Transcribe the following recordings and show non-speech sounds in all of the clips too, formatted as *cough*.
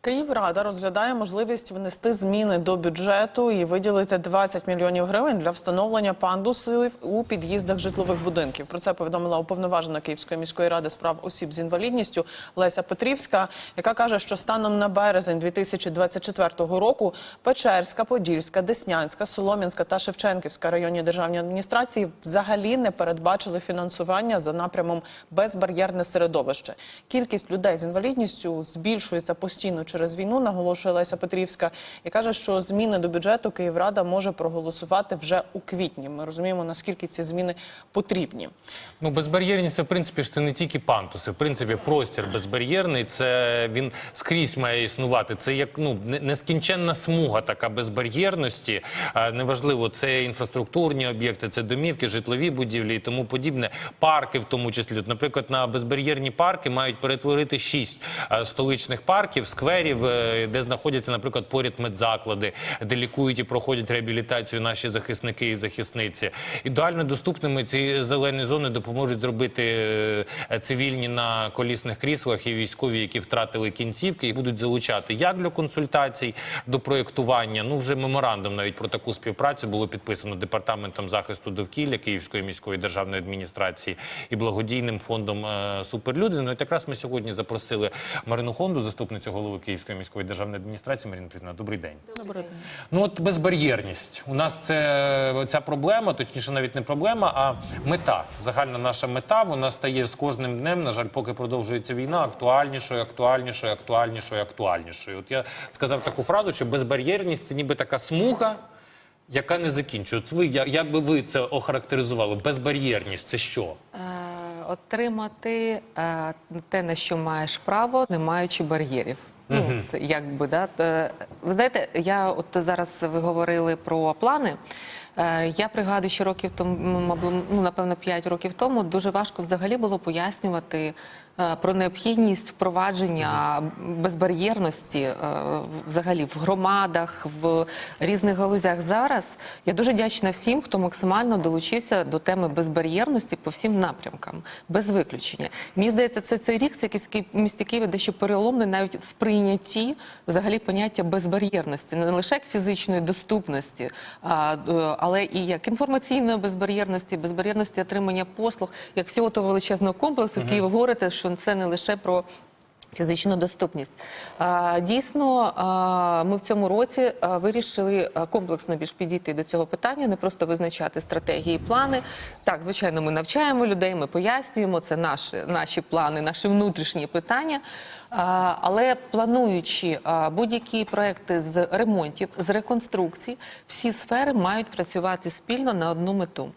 Київрада розглядає можливість внести зміни до бюджету і виділити 20 мільйонів гривень для встановлення пандусів у під'їздах житлових будинків. Про це повідомила уповноважена Київської міської ради справ осіб з інвалідністю Леся Петрівська, яка каже, що станом на березень 2024 року Печерська, Подільська, Деснянська, Солом'янська та Шевченківська районні державні адміністрації взагалі не передбачили фінансування за напрямом безбар'єрне середовище. Кількість людей з інвалідністю збільшується постійно через війну, наголошує Леся Петрівська, і каже, що зміни до бюджету Київрада може проголосувати вже у квітні. Ми розуміємо, наскільки ці зміни потрібні. Ну, безбар'єрність це в принципі ж це не тільки пантуси. В принципі, простір безбар'єрний. Це він скрізь має існувати. Це як ну нескінченна смуга така безбар'єрності. Неважливо, це інфраструктурні об'єкти, це домівки, житлові будівлі і тому подібне. Парки, в тому числі. Наприклад, на безбар'єрні парки мають перетворити шість столичних парків, скверів, е, де знаходяться, наприклад, поряд медзаклади, де лікують і проходять реабілітацію наші захисники і захисниці. Ідеально доступними ці зелені зони допоможуть зробити е, цивільні на колісних кріслах і військові, які втратили кінцівки, і будуть залучати як для консультацій до проєктування. Ну вже меморандум навіть про таку співпрацю було підписано департаментом захисту довкілля Київської міської державної адміністрації і благодійним фондом е, Суперлюди. Ну і якраз ми сьогодні запросили Марину Хонду, заступницю голови Київської міської державної адміністрації. Марина Петрівна, добрий день. Добрий день. Ну от безбар'єрність. У нас це ця проблема, точніше, навіть не проблема, а мета. Загальна наша мета. Вона стає з кожним днем. На жаль, поки продовжується війна, актуальнішою, актуальнішою, актуальнішою, актуальнішою. От я сказав таку фразу, що безбар'єрність це ніби така смуга. Яка не закінчується. Ви як, як би ви це охарактеризували? Безбар'єрність це що? Е, Отримати е, те, на що маєш право, не маючи бар'єрів. Ну, це якби да. Ви знаєте, я от зараз ви говорили про плани. Е, Я пригадую, що років тому, ну напевно, 5 років тому дуже важко взагалі було пояснювати е, про необхідність впровадження безбар'єрності е, взагалі в громадах, в різних галузях. Зараз я дуже вдячна всім, хто максимально долучився до теми безбар'єрності по всім напрямкам, без виключення. Мені здається, це цей рік це якийсь місті Києві дещо переломний навіть в сприйнятті взагалі поняття безбар'єрності, не лише як фізичної доступності, а, але і як інформаційної безбар'єрності, безбар'єрності отримання послуг, як всього того величезного комплексу, який ви говорите, що це не лише про. Фізичну доступність дійсно, ми в цьому році вирішили комплексно більш підійти до цього питання, не просто визначати стратегії, і плани. Так, звичайно, ми навчаємо людей, ми пояснюємо це наші, наші плани, наші внутрішні питання. Але плануючи будь-які проекти з ремонтів, з реконструкцій, всі сфери мають працювати спільно на одну мету.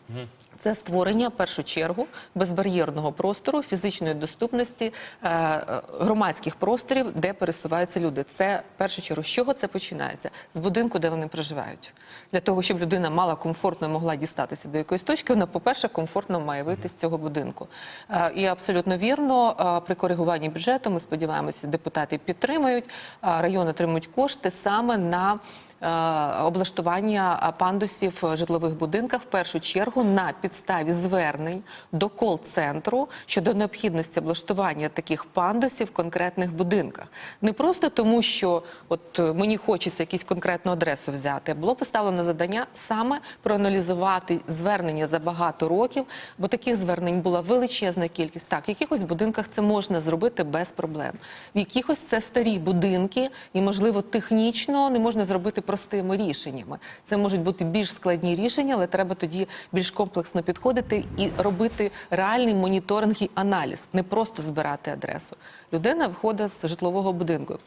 Це створення в першу чергу безбар'єрного простору, фізичної доступності е, е, громадських просторів, де пересуваються люди. Це в першу чергу, з чого це починається? З будинку, де вони проживають. Для того, щоб людина мала комфортно могла дістатися до якоїсь точки, вона, по-перше, комфортно має вийти з цього будинку. Е, І абсолютно вірно, при коригуванні бюджету ми сподіваємося, депутати підтримують, райони отримують кошти саме на облаштування пандусів в житлових будинках в першу чергу на підставі звернень до кол-центру щодо необхідності облаштування таких пандусів в конкретних будинках. Не просто тому, що от е, мені хочеться якусь конкретну адресу взяти. Було поставлено завдання саме проаналізувати звернення за багато років, бо таких звернень була величезна кількість. Так, в якихось будинках це можна зробити без проблем. В якихось це старі будинки, і можливо технічно не можна зробити простими рішеннями. Це можуть бути більш складні рішення, але треба тоді більш комплексно підходити і робити реальний моніторинг і аналіз, не просто збирати адресу. Людина виходить з житлового будинку.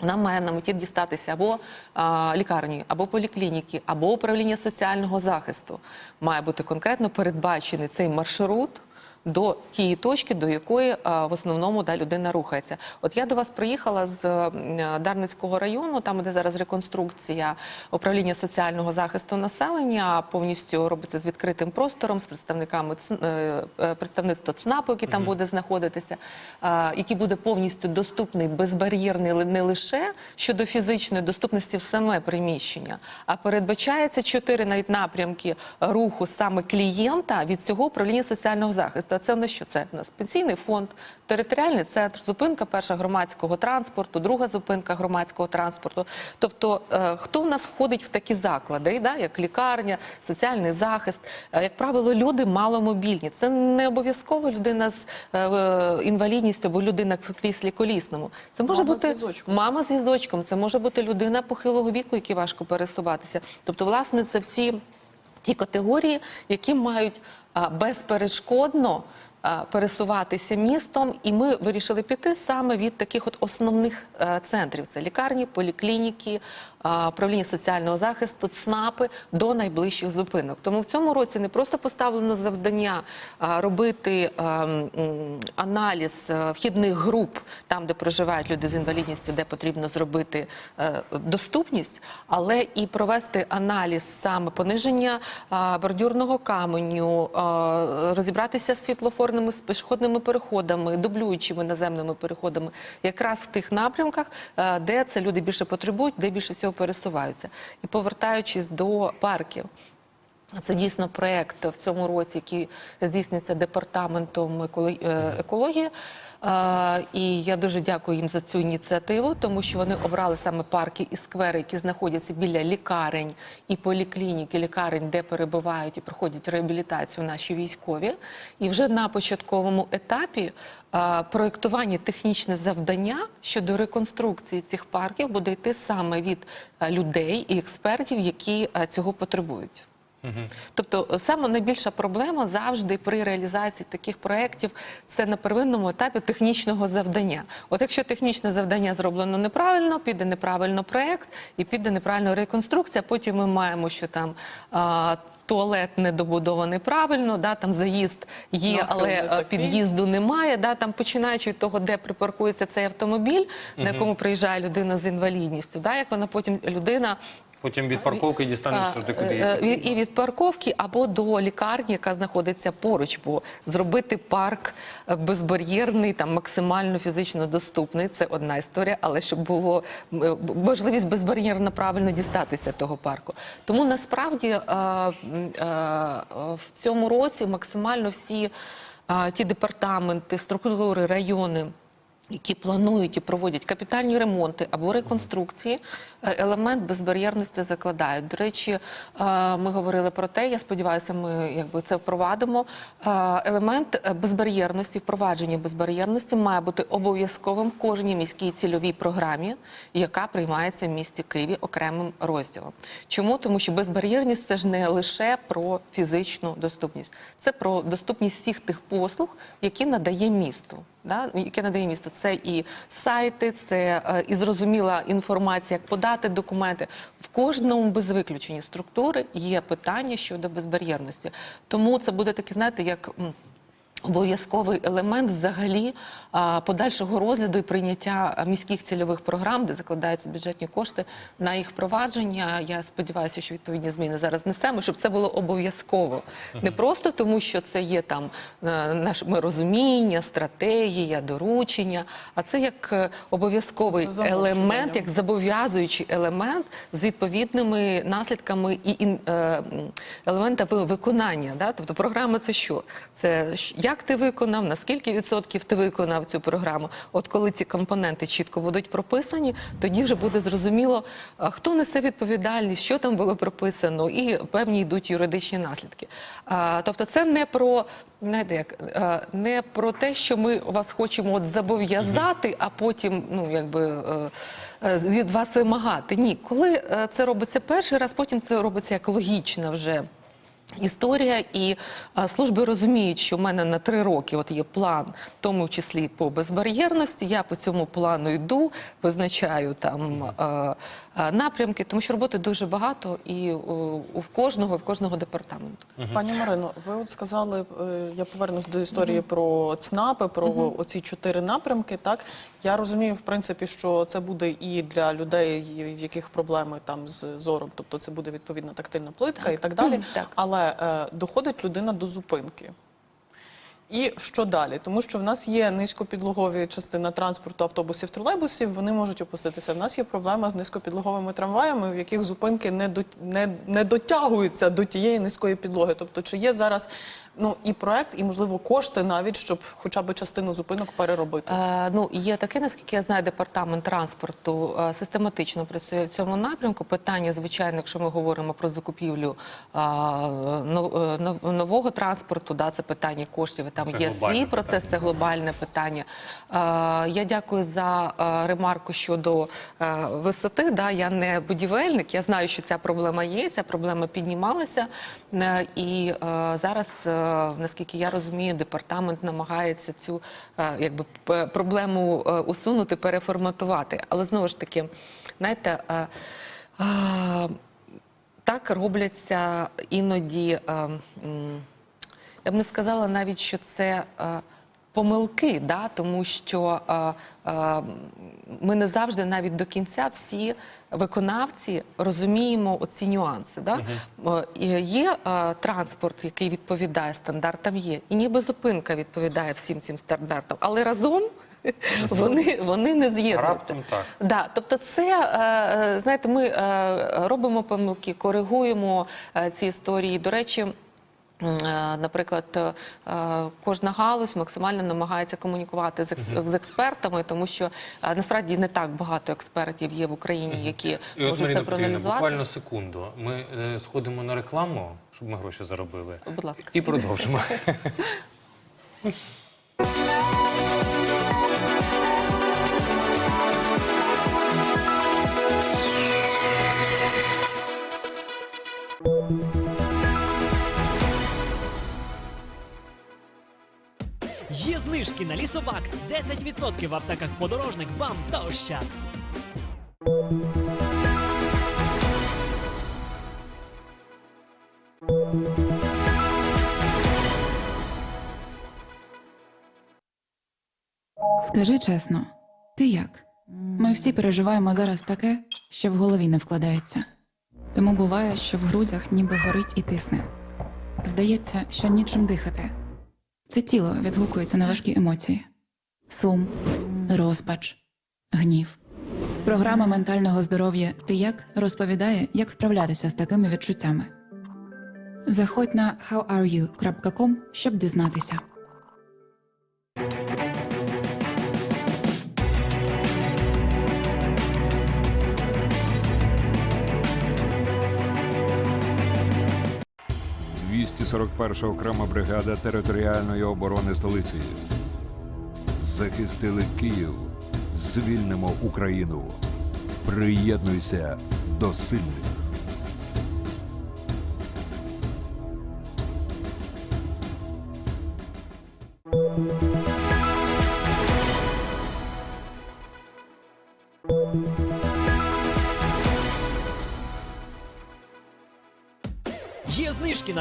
Вона має на меті дістатися або а, лікарні, або поліклініки, або управління соціального захисту. Має бути конкретно передбачений цей маршрут до тієї точки, до якої в основному да, людина рухається. От я до вас приїхала з Дарницького району, там де зараз реконструкція управління соціального захисту населення, повністю робиться з відкритим простором, з представниками е, е, представництва ЦНАПу, який там буде знаходитися, який буде повністю доступний, безбар'єрний не лише щодо фізичної доступності в саме приміщення, а передбачається чотири навіть напрямки руху саме клієнта від цього управління соціального захисту. А це у нас що? Це у нас пенсійний фонд, територіальний центр, зупинка перша громадського транспорту, друга зупинка громадського транспорту. Тобто, е, хто в нас входить в такі заклади, да, як лікарня, соціальний захист, Е, як правило, люди маломобільні. Це не обов'язково людина з е, інвалідністю або людина в кріслі колісному. Це може Мама бути візочком. мама з візочком, це може бути людина похилого віку, якій важко пересуватися. Тобто, власне, це всі ті категорії, які мають безперешкодно пересуватися містом, і ми вирішили піти саме від таких от основних е, центрів: це лікарні, поліклініки, управління соціального захисту, ЦНАПи до найближчих зупинок. Тому в цьому році не просто поставлено завдання робити аналіз е, вхідних груп там, де проживають люди з інвалідністю, де потрібно зробити е, доступність, але і провести аналіз саме пониження бордюрного каменю, розібратися з світлофорними з пішохідними переходами, дублюючими наземними переходами, якраз в тих напрямках, е, де це люди більше потребують, де більше всього пересуваються. І повертаючись до парків. Це дійсно проєкт в цьому році, який здійснюється департаментом е, екології. І я дуже дякую їм за цю ініціативу, тому що вони обрали саме парки і сквери, які знаходяться біля лікарень і поліклінік, і лікарень, де перебувають і проходять реабілітацію наші військові. І вже на початковому етапі проєктування технічне завдання щодо реконструкції цих парків буде йти саме від е, людей і експертів, які е, цього потребують. Тобто, е, саме найбільша проблема завжди при реалізації таких проєктів це на первинному етапі технічного завдання. От якщо технічне завдання зроблено неправильно, піде неправильно проєкт і піде неправильно реконструкція. Потім ми маємо, що там. А, Туалет не добудований правильно, да, там заїзд є, Нахил але під'їзду немає. Да, там починаючи від того, де припаркується цей автомобіль, на якому приїжджає людина з інвалідністю, да, як вона потім людина Потім від парковки дістанешся а, туди, куди е, е, і від парковки або до лікарні, яка знаходиться поруч, бо зробити парк е, безбар'єрний, там максимально фізично доступний. Це одна історія, але щоб було можливість безбар'єрно правильно дістатися того парку. Тому насправді в цьому році максимально всі ті департаменти, структури, райони які планують і проводять капітальні ремонти або реконструкції, е, елемент безбар'єрності закладають. До речі, е, ми говорили про те, я сподіваюся, ми якби це впровадимо. Е, Елемент безбар'єрності, впровадження безбар'єрності має бути обов'язковим в кожній міській цільовій програмі, яка приймається в місті Києві окремим розділом. Чому? Тому що безбар'єрність це ж не лише про фізичну доступність, це про доступність всіх тих послуг, які надає місто да, яке надає місто. Це і сайти, це е, і зрозуміла інформація, як подати документи. В кожному без виключення структури є питання щодо безбар'єрності. Тому це буде таке, знаєте, як. Обов'язковий елемент взагалі подальшого розгляду і прийняття міських цільових програм, де закладаються бюджетні кошти на їх впровадження. Я сподіваюся, що відповідні зміни зараз несемо, щоб це було обов'язково. Не просто тому, що це є там е, наше розуміння, стратегія, доручення, а це як е, обов'язковий елемент, як зобов'язуючий елемент з відповідними наслідками і е, елементами виконання. Да? Тобто програма це що? Це щ- як ти виконав, на скільки відсотків ти виконав цю програму. От коли ці компоненти чітко будуть прописані, тоді вже буде зрозуміло, хто несе відповідальність, що там було прописано, і певні йдуть юридичні наслідки. Тобто, це не про. Знаєте, як не про те, що ми вас хочемо от зобов'язати, а потім ну якби е, е, від вас вимагати. Ні, коли е, це робиться перший раз, потім це робиться як логічна вже. Історія і а, служби розуміють, що в мене на три роки от є план, в тому числі по безбар'єрності. Я по цьому плану йду, визначаю там а, а, напрямки, тому що роботи дуже багато і у в кожного, і в кожного департаменту. Пані Марино, ви от сказали, е, я повернусь до історії про ЦНАПи, про оці чотири напрямки. Так я розумію, в принципі, що це буде і для людей, в яких проблеми там з зором, тобто це буде відповідна тактильна плитка і так далі. Але е, доходить людина до зупинки. І що далі? Тому що в нас є низькопідлогові частина транспорту автобусів, тролейбусів. Вони можуть опуститися. В нас є проблема з низькопідлоговими трамваями, в яких зупинки не до не, не дотягуються до тієї низької підлоги. Тобто, чи є зараз ну і проект, і можливо кошти навіть, щоб хоча б частину зупинок переробити. Е, ну, є таке, наскільки я знаю, департамент транспорту е, систематично працює в цьому напрямку. Питання, звичайно, якщо ми говоримо про закупівлю е, нов- е, нового транспорту, да, це питання коштів. Там Це є свій процес, це глобальне питання. Е, я дякую за е, ремарку щодо е, висоти. Да, я не будівельник, я знаю, що ця проблема є. Ця проблема піднімалася. Е, і е, зараз, е, наскільки я розумію, департамент намагається цю е, якби проблему е, усунути, переформатувати. Але знову ж таки, знаєте. е, е, так робляться іноді. е, Я б не сказала навіть, що це е, помилки, да? тому що е, е, ми не завжди навіть до кінця всі виконавці розуміємо оці нюанси. Да? Е, Є е, транспорт, який відповідає стандартам, є, і ніби зупинка відповідає всім цим стандартам, але разом. Вони, вони не з'єднуються. Да, тобто, це е, е, знаєте, ми е, робимо помилки, коригуємо ці історії. До речі. Е, Наприклад, е, кожна галузь максимально намагається комунікувати з, експертами, тому що е, насправді не так багато експертів є в Україні, які І можуть це проаналізувати. буквально секунду. Ми е, сходимо на рекламу, щоб ми гроші заробили. Будь ласка. І продовжимо. *laughs* знижки на лісобакт 10% в аптеках подорожник, бам та ощад. Скажи чесно, ти як? Ми всі переживаємо зараз таке, що в голові не вкладається. Тому буває, що в грудях ніби горить і тисне. Здається, що нічим дихати. Це тіло відгукується на важкі емоції: сум, розпач, гнів. Програма ментального здоров'я Ти як розповідає, як справлятися з такими відчуттями. Заходь на howareyou.com, щоб дізнатися. – 241 окрема бригада територіальної оборони столиці. Захистили Київ, звільнимо Україну. Приєднуйся до сильних.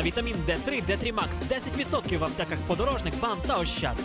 Вітамін D3, D3 Max 10% в аптеках подорожник, бам та ощад.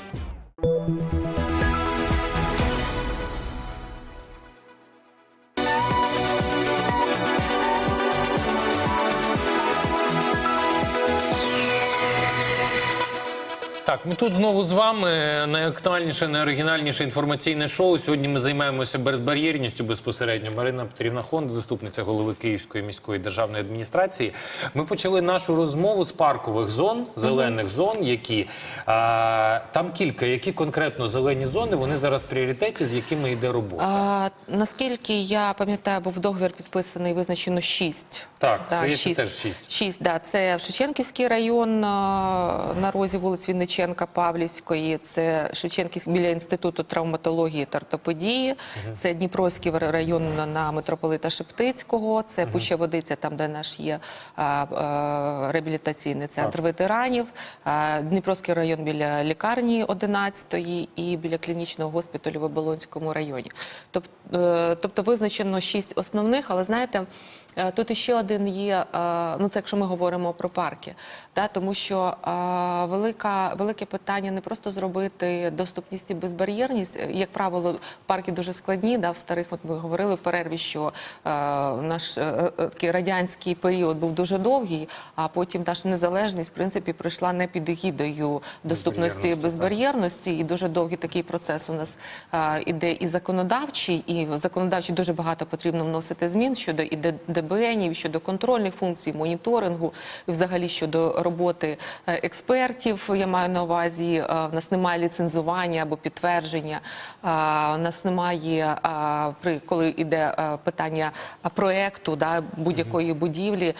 Ми тут знову з вами. Найактуальніше, найоригінальніше інформаційне шоу. Сьогодні ми займаємося безбар'єрністю безпосередньо. Марина Петрівна Хонд, заступниця голови Київської міської державної адміністрації. Ми почали нашу розмову з паркових зон, зелених зон, які а, там кілька, які конкретно зелені зони, вони зараз в пріоритеті, з якими йде робота. А, наскільки я пам'ятаю, був договір підписаний, визначено шість. Так, здається, теж шість. Шість, да. Це Шевченківський район на розі вулиць Вінниченка, Павлівської, це Шевченківський біля інституту травматології та ортопедії, це Дніпровський район на- на митрополита Шептицького, це Пуща Водиця, там де наш є а, а, реабілітаційний центр ветеранів, а, Дніпровський район біля лікарні 11 і біля клінічного госпіталю в Оболонському районі. Тобто, тобто визначено шість основних, але знаєте. Е, Тут іще один є, е, ну це якщо ми говоримо про парки, да, тому що е, велика, велике питання не просто зробити доступність і безбар'єрність. Як правило, парки дуже складні. Да, в старих, от ми говорили в перерві, що наш такий радянський період був дуже довгий, а потім наша незалежність, в принципі, пройшла не під егідою доступності і Безбар'єрності, і дуже довгий такий процес у нас іде і законодавчий, і в законодавчий дуже багато потрібно вносити змін щодо і ДБНів, щодо контрольних функцій, моніторингу, і взагалі щодо роботи е, експертів. Я маю на увазі, е, в нас немає ліцензування або підтвердження. е, У нас немає при коли йде питання проекту да, будь-якої будівлі,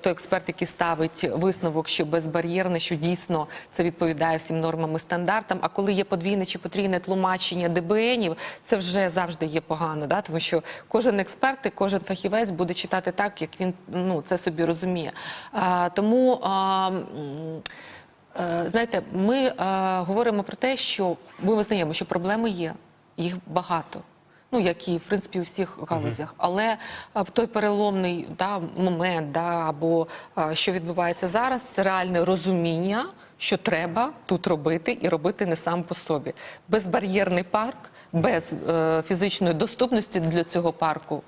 той експерт, який ставить висновок, що безбар'єрне, що дійсно це відповідає всім нормам і стандартам. А коли є подвійне чи потрійне тлумачення ДБНів, це вже завжди є погано, да? тому що кожен експерт і кожен фахівець буде читати так, як він ну, це собі розуміє. А, тому. А, е, Знаєте, ми е, говоримо про те, що ми визнаємо, що проблеми є, їх багато. Ну, як і в принципі у всіх галузях, але е, той переломний да, момент, да, або е, що відбувається зараз, це реальне розуміння, що треба тут робити, і робити не сам по собі. Безбар'єрний парк, без е, фізичної доступності для цього парку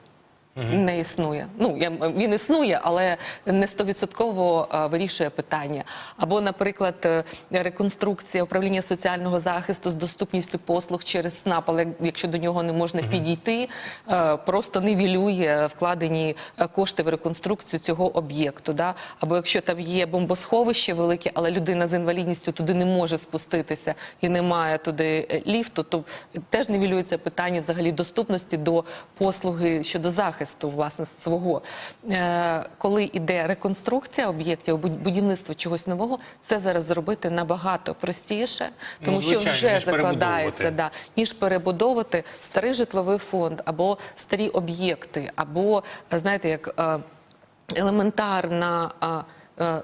не існує. Ну я він існує, але не стовідсотково е, вирішує питання. Або, наприклад, е, реконструкція управління соціального захисту з доступністю послуг через СНАП, але якщо до нього не можна підійти, е, просто нівелює вкладені кошти в реконструкцію цього об'єкту. Да? Або якщо там є бомбосховище велике, але людина з інвалідністю туди не може спуститися і немає туди ліфту, то теж нівелюється питання взагалі доступності до послуги щодо захисту власне свого. Е, коли йде реконструкція об'єктів, буд- будівництво чогось нового, це зараз зробити набагато простіше, тому Ну, що вже ніж закладається да, ніж перебудовувати старий житловий фонд або старі об'єкти, або знаєте, як. е, елементарна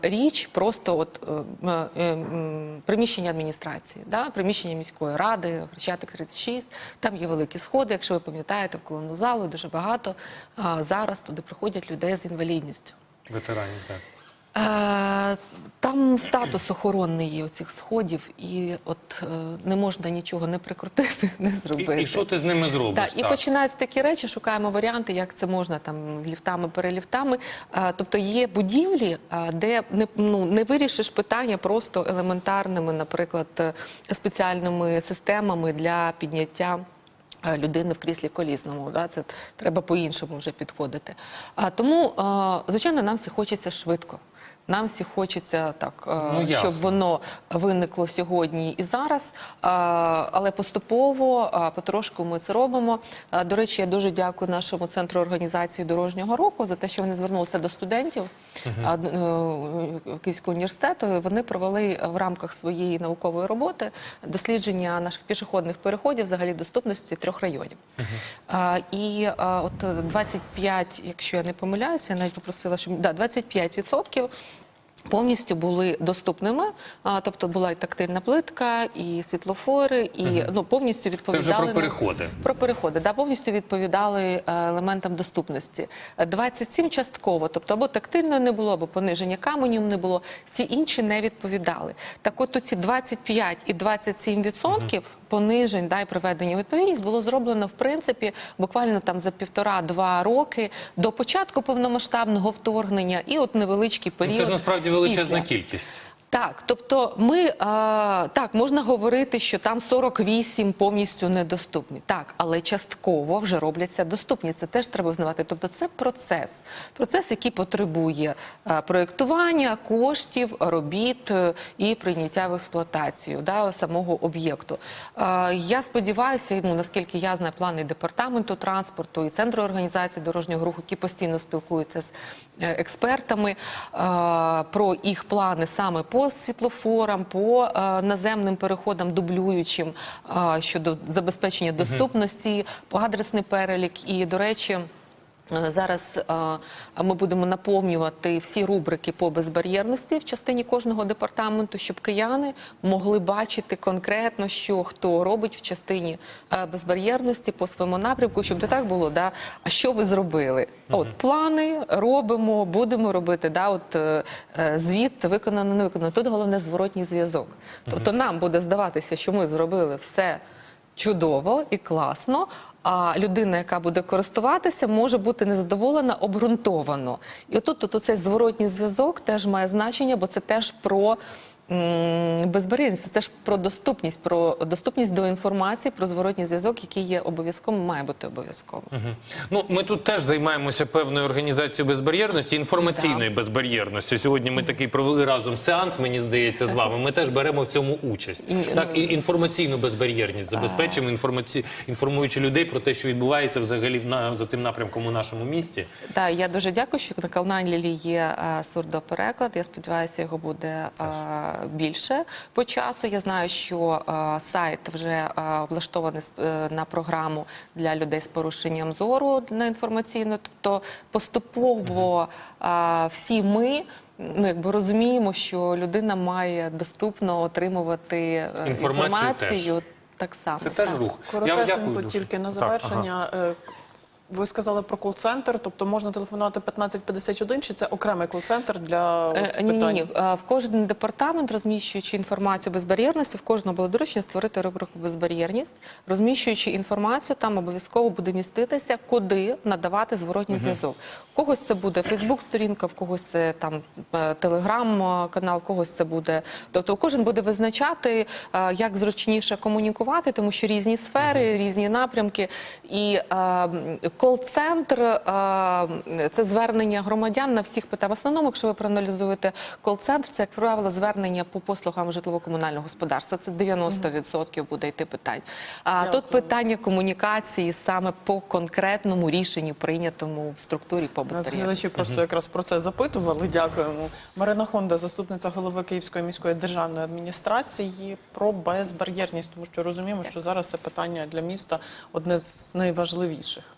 річ, просто от е, е, приміщення адміністрації, да? приміщення міської ради, Хрещатик 36, там є великі сходи, якщо ви пам'ятаєте, в колонну залу дуже багато зараз туди приходять людей з інвалідністю. Ветеранів, так. Е, Там статус охоронний є у цих сходів, і от е, не можна нічого не прикрутити, *laughs* не зробити. І, і що ти з ними зробиш? Так, і починаються такі речі, шукаємо варіанти, як це можна там з ліфтами, переліфтами. Тобто є будівлі, де не, ну, не вирішиш питання просто елементарними, наприклад, е, спеціальними системами для підняття. е, Людини в кріслі колісному, да, це треба по-іншому вже підходити. А тому, а, звичайно, нам всі хочеться швидко. Нам всі хочеться так, е, Ну, ясно. щоб воно виникло сьогодні і зараз, але поступово, потрошку ми це робимо. До речі, я дуже дякую нашому центру організації дорожнього руху за те, що вони звернулися до студентів е, Київського університету. І Вони провели в рамках своєї наукової роботи дослідження наших пішохідних переходів, взагалі доступності трьох районів. А, І от 25, якщо я не помиляюся, я навіть попросила, щоб да, 25% повністю були доступними, а, тобто була і тактильна плитка, і світлофори, і ну повністю Це відповідали вже про на- переходи. про переходи, да, повністю відповідали е, елементам доступності. Е, 27 частково, тобто або тактильно не було, або пониження каменів не було. Всі інші не відповідали. Так от ці 25 і 27 відсотків понижень да, і приведення у відповідність було зроблено в принципі буквально там за півтора-два роки до початку повномасштабного вторгнення і от невеличкий Ну, період. Це ж насправді величезна після. кількість. Так, тобто ми е, так можна говорити, що там 48 повністю недоступні. Так, але частково вже робляться доступні. Це теж треба визнавати. Тобто, це процес, процес, який потребує е, проєктування, коштів, робіт е, і прийняття в експлуатацію да, самого об'єкту. Я сподіваюся, ну наскільки я знаю плани департаменту транспорту і центру організації дорожнього руху, які постійно спілкуються з е, експертами е, про їх плани саме по світлофорам, по е, наземним переходам, дублюючим е, щодо забезпечення доступності, по адресний перелік. І, до речі, Зараз е, ми будемо наповнювати всі рубрики по безбар'єрності в частині кожного департаменту, щоб кияни могли бачити конкретно, що хто робить в частині е, безбар'єрності по своєму напрямку, щоб не так було. Да? А що ви зробили? От плани робимо, будемо робити. Да? От е, е, звіт виконано, не виконано. Тут головне зворотній зв'язок. Тобто нам буде здаватися, що ми зробили все чудово і класно. А людина, яка буде користуватися, може бути незадоволена обґрунтовано. І отут, тут цей зворотній зв'язок теж має значення, бо це теж про безбар'єрність, це ж про доступність, про доступність до інформації, про зворотній зв'язок, який є обов'язковим, має бути обов'язковим. Ну, ми тут теж займаємося певною організацією безбар'єрності, інформаційної безбар'єрності. Сьогодні ми такий провели разом сеанс, мені здається, з вами. Ми теж беремо в цьому участь. І- Так, і інформаційну безбар'єрність забезпечимо, інформаці... інформуючи людей про те, що відбувається взагалі на... за цим напрямком у нашому місті. Так, я дуже дякую, що на Калнанлілі є е, сурдопереклад. Я сподіваюся, його буде е, більше по часу. Я знаю, що е, сайт вже е, облаштований з- е, на програму для людей з порушенням зору на інформаційну. Тобто поступово всі ми. Ну, якби розуміємо, що людина має доступно отримувати Інформацію інформацію так само. Це теж так. рух. Коротесенько тільки на Так, ага. Е, Ви сказали про кол-центр, тобто можна телефонувати 1551, чи це окремий кол-центр для Е, от, Ні, ні, питань? ні. А, В кожен департамент, розміщуючи інформацію безбар'єрності, в кожного було доручення створити рубрику безбар'єрність. Розміщуючи інформацію, там обов'язково буде міститися, куди надавати зворотній зв'язок. В когось це буде Фейсбук-сторінка, в когось це там е, телеграм-канал, в когось це буде. Тобто кожен буде визначати, е, як зручніше комунікувати, тому що різні сфери, різні напрямки. І е, м, кол-центр е, це звернення громадян на всіх питань. В основному, якщо ви проаналізуєте кол-центр, це як правило звернення по послугам житлово-комунального господарства. Це 90% буде йти питань. А тут питання комунікації саме по конкретному рішенню, прийнятому в структурі по глядачі просто якраз про це запитували. Дякуємо. Марина Хонда, заступниця голови Київської міської державної адміністрації, про безбар'єрність, тому що розуміємо, що зараз це питання для міста одне з найважливіших.